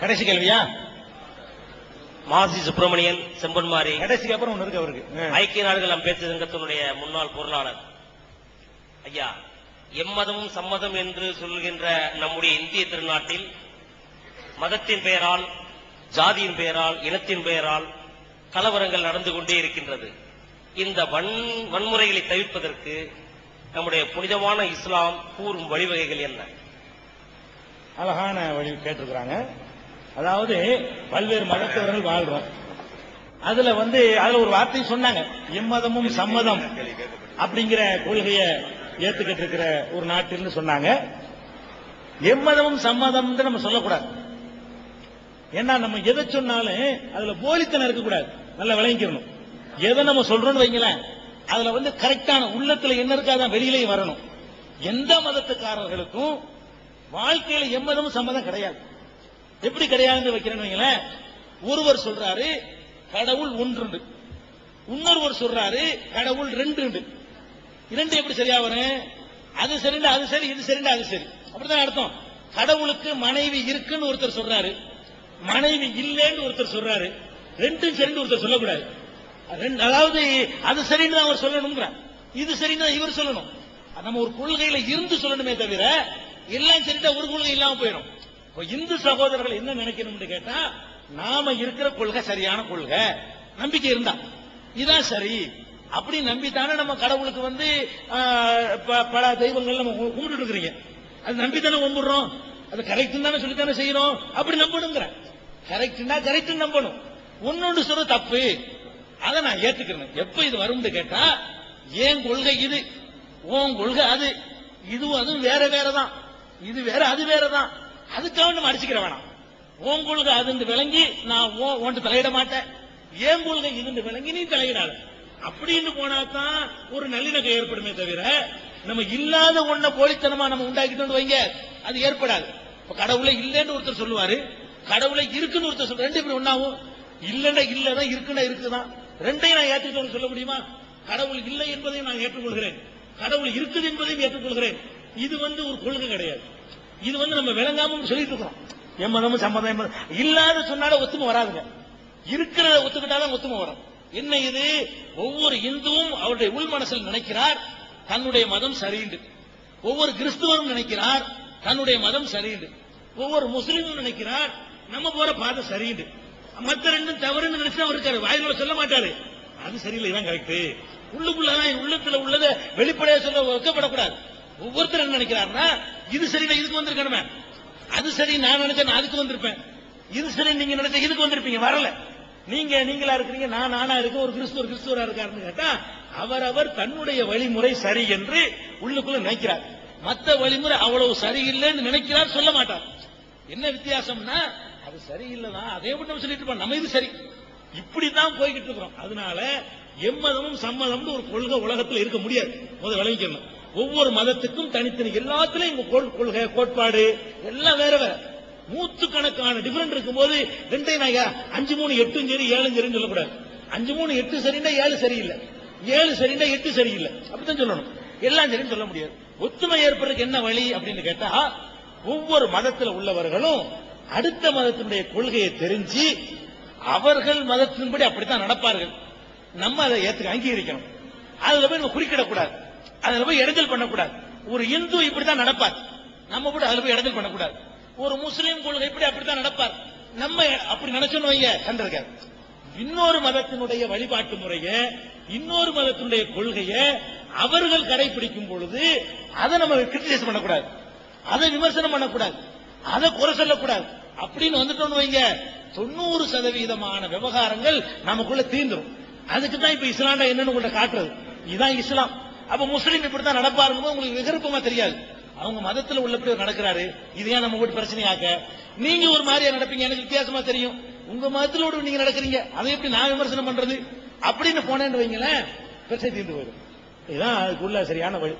கடைசி கேள்வியா? மாசி சுப்பிரமணியன் செம்பன்மாரி. கடைசிக்கு அப்புறம் ஒண்ணு இருக்கு அவருக்கு. ஐக்கிய நாடுகள் அம்பேத்கர் சங்கத்தினுடைய முன்னாள் பொருளாளர். ஐயா எம்மதமும் சம்மதம் என்று சொல்கின்ற நம்முடைய இந்திய திருநாட்டில் மதத்தின் பெயரால் ஜாதியின் பெயரால் இனத்தின் பெயரால் கலவரங்கள் நடந்து கொண்டே இருக்கின்றது. இந்த வன் வன்முறைகளை தவிர்ப்பதற்கு நம்முடைய புனிதமான இஸ்லாம் கூறும் வழிவகைகள் என்ன? அழகான வழி கேட்டிருக்கிறாங்க. அதாவது பல்வேறு மதத்தவர்கள் வாழ்றோம். அதுல வந்து அதுல ஒரு வார்த்தை சொன்னாங்க. எம்மதமும் சம்மதம் அப்படிங்கிற கொள்கையை ஏத்துக்கிட்டு இருக்கிற ஒரு நாட்டில்னு சொன்னாங்க. எம்மதமும் சம்மதம் நம்ம சொல்லக்கூடாது. ஏன்னா நம்ம எதை சொன்னாலும் அதுல போலித்தனம் இருக்கக்கூடாது. நல்லா விளங்கிக்கணும். எதை நம்ம சொல்றோம்னு வைங்களேன் அதுல வந்து கரெக்டான உள்ளத்துல என்ன இருக்காதான் வெளியிலையும் வரணும். எந்த மதத்துக்காரர்களுக்கும் வாழ்க்கையில எம்மதமும் சம்மதம் கிடையாது. எப்படி கிடையாதுன்னு வைக்கிறேன்னு ஒருவர் சொல்றாரு கடவுள் ஒன்று இன்னொருவர் சொல்றாரு கடவுள் ரெண்டு இரண்டு எப்படி சரியா வரும்? அது சரிண்டா அது சரி இது சரிண்டா அது சரி. அப்படிதான் அர்த்தம். கடவுளுக்கு மனைவி இருக்குன்னு ஒருத்தர் சொல்றாரு. மனைவி இல்லைன்னு ஒருத்தர் சொல்றாரு. ரெண்டும் சரின்னு ஒருத்தர் சொல்லக்கூடாது. அதாவது அது சரின்னு தான் அவர் சொல்லணுங்கிறார் இது சரின்னு தான் இவர் சொல்லணும். நம்ம ஒரு கொள்கையில இருந்து சொல்லணுமே தவிர எல்லாம் சரிட்டா ஒரு கொள்கை இல்லாம போயிடும் இப்போ இந்து சகோதரர்கள் என்ன நினைக்கணும்னு கேட்டா நாம இருக்கிற கொள்கை சரியான கொள்கை. நம்பிக்கை இருந்தா. இதான் சரி. அப்படி நம்பித்தானே நம்ம கடவுளுக்கு வந்து ப- பல தெய்வங்கள் நம்ம கும்பிட்டு இருக்கிறீங்க. அது நம்பித்தானே கும்பிடுறோம். அது கரெக்ட் தானே சொல்லித்தானே செய்யறோம். அப்படி நம்பணுங்கிற. கரெக்ட்னா கரெக்ட் நம்பணும். ஒன்னொன்று சொல்ற தப்பு. அதை நான் ஏத்துக்கிறேன். எப்ப இது வரும்னு கேட்டா ஏன் கொள்கை இது ஓன் கொள்கை அது. இதுவும் அதுவும் வேற வேற தான் இது வேற அது வேற தான் அதுக்காக நம்ம அடிச்சுக்கிற வேணாம். ஓம் கொள்கை அதுன்னு விளங்கி நான் உன் தலையிட மாட்டேன். ஏன் கொள்கை இதுன்னு விளங்கி நீ தலையிடாத. அப்படின்னு போனா தான் ஒரு நல்லிணக்கம் ஏற்படுமே தவிர நம்ம இல்லாத ஒண்ண போலித்தனமா நம்ம உண்டாக்கிட்டோம் வைங்க. அது ஏற்படாது. இப்ப கடவுளை இல்லைன்னு ஒருத்தர் சொல்லுவாரு. கடவுளை இருக்குன்னு ஒருத்தர் சொல்ற ரெண்டு பேரும் ஒன்னாவும். இல்லைன்னா இல்லதான் இருக்குன்னா இருக்குதான். ரெண்டையும் நான் ஏற்றுக்கொள்ள சொல்ல முடியுமா? கடவுள் இல்லை என்பதையும் நான் ஏற்றுக்கொள்கிறேன். கடவுள் இருக்குது என்பதையும் ஏற்றுக்கொள்கிறேன். இது வந்து ஒரு கொள்கை கிடையாது. இது வந்து நம்ம விளங்காம சொல்லிட்டு இருக்கோம் எம்மதமும் சம்மதம் எம்மதம் இல்லாத சொன்னாலும் ஒத்துமை வராதுங்க. இருக்கிறத ஒத்துக்கிட்டாலும் ஒத்துமை வரும். என்ன இது? ஒவ்வொரு இந்துவும் அவருடைய உள் மனசில் நினைக்கிறார் தன்னுடைய மதம் சரியுண்டு ஒவ்வொரு கிறிஸ்துவரும் நினைக்கிறார் தன்னுடைய மதம் சரியுண்டு ஒவ்வொரு முஸ்லீமும் நினைக்கிறார் நம்ம போற பாதை சரியுண்டு மத்த ரெண்டும் தவறுன்னு நினைச்சு அவர் இருக்காரு. வாயில சொல்ல மாட்டாரு. அது சரியில்லை தான் கரெக்ட் உள்ளுக்குள்ளதான் உள்ளத்துல உள்ளதை வெளிப்படையா சொல்ல வைக்கப்படக்கூடாது ஒவ்வொருத்தர் என்ன நினைக்கிறாருன்னா இது சரி நான் இதுக்கு வந்திருக்கணுமே. அது சரி நான் நினைச்சேன் நான் அதுக்கு வந்திருப்பேன். இது சரி நீங்க நினைச்ச இதுக்கு வந்திருப்பீங்க வரல. நீங்க நீங்களா இருக்கிறீங்க நான் நானா இருக்க ஒரு கிறிஸ்துவர் கிறிஸ்துவரா இருக்காருன்னு கேட்டா அவரவர் தன்னுடைய வழிமுறை சரி என்று உள்ளுக்குள்ள நினைக்கிறார். மத்த வழிமுறை அவ்வளவு சரியில்லைன்னு நினைக்கிறார் சொல்ல மாட்டார். என்ன வித்தியாசம்னா அது சரியில்லைதான் அதே மட்டும் நம்ம சொல்லிட்டு இருப்போம் நம்ம இது சரி. இப்படித்தான் போய்கிட்டு இருக்கிறோம். அதனால எம்மதமும் சம்மதம்னு ஒரு கொள்கை உலகத்தில் இருக்க முடியாது. முதல் விளைவிக்கணும் ஒவ்வொரு மதத்துக்கும் தனித்தனி எல்லாத்துலயும் இங்க கொள்- கொள்கை கோட்பாடு எல்லாம் வேற வேற. நூற்றுக்கணக்கான டிஃபரெண்ட் இருக்கும்போது ரெண்டையும் நான் அஞ்சு மூணு எட்டும் சரி ஏழும் சரின்னு சொல்லக்கூடாது. அஞ்சு மூணு எட்டு சரின்னா ஏழு சரியில்லை. ஏழு சரின்னா எட்டு சரியில்லை. அப்படித்தான் சொல்லணும். எல்லாம் சரின்னு சொல்ல முடியாது. ஒத்துமை ஏற்படுறதுக்கு என்ன வழி அப்படின்னு கேட்டா ஒவ்வொரு மதத்தில் உள்ளவர்களும் அடுத்த மதத்தினுடைய கொள்கையை தெரிஞ்சு அவர்கள் மதத்தின்படி அப்படித்தான் நடப்பார்கள். நம்ம அதை ஏத்துக்க அங்கீகரிக்கணும். அதுல போய் நம்ம குறிக்கிடக்கூடாது. அதுல போய் இடைஞ்சல் பண்ணக்கூடாது. ஒரு இந்து இப்படித்தான் நடப்பார். நம்ம கூட அதுல போய் இடைஞ்சல் பண்ணக்கூடாது. ஒரு முஸ்லீம் கொள்கை இப்படி அப்படித்தான் நடப்பார். நம்ம அப்படி நினைச்சோம் வைங்க கண்டிருக்காரு. இன்னொரு மதத்தினுடைய வழிபாட்டு முறைய இன்னொரு மதத்தினுடைய கொள்கையை அவர்கள் கடைபிடிக்கும் பொழுது அதை நம்ம கிரிட்டிசைஸ் பண்ணக்கூடாது. அதை விமர்சனம் பண்ணக்கூடாது. அதை குறை சொல்லக்கூடாது. அப்படின்னு வந்துட்டோம்னு வைங்க தொண்ணூறு சதவீதமான விவகாரங்கள் நமக்குள்ள தீந்துரும் அதுக்கு தான் இப்ப இஸ்லாண்டா என்னன்னு உங்களை காட்டுறது. இதுதான் இஸ்லாம். அப்ப முஸ்லீம் இப்படித்தான் நடப்பாருங்க உங்களுக்கு விகற்பமா தெரியாது. அவங்க மதத்துல உள்ளபடி அவர் நடக்கிறாரு. இது ஏன் நம்ம வீட்டு பிரச்சனையாக்க? நீங்க ஒரு மாதிரியா நடப்பீங்க. எனக்கு வித்தியாசமா தெரியும். உங்க மதத்திலோடு நீங்க நடக்கிறீங்க. அதை எப்படி நான் விமர்சனம் பண்றது? அப்படின்னு போனேன்னு வைங்களேன் பிரச்சனை தீர்ந்து போயிடும். இதுதான் அதுக்குள்ள சரியான வழி.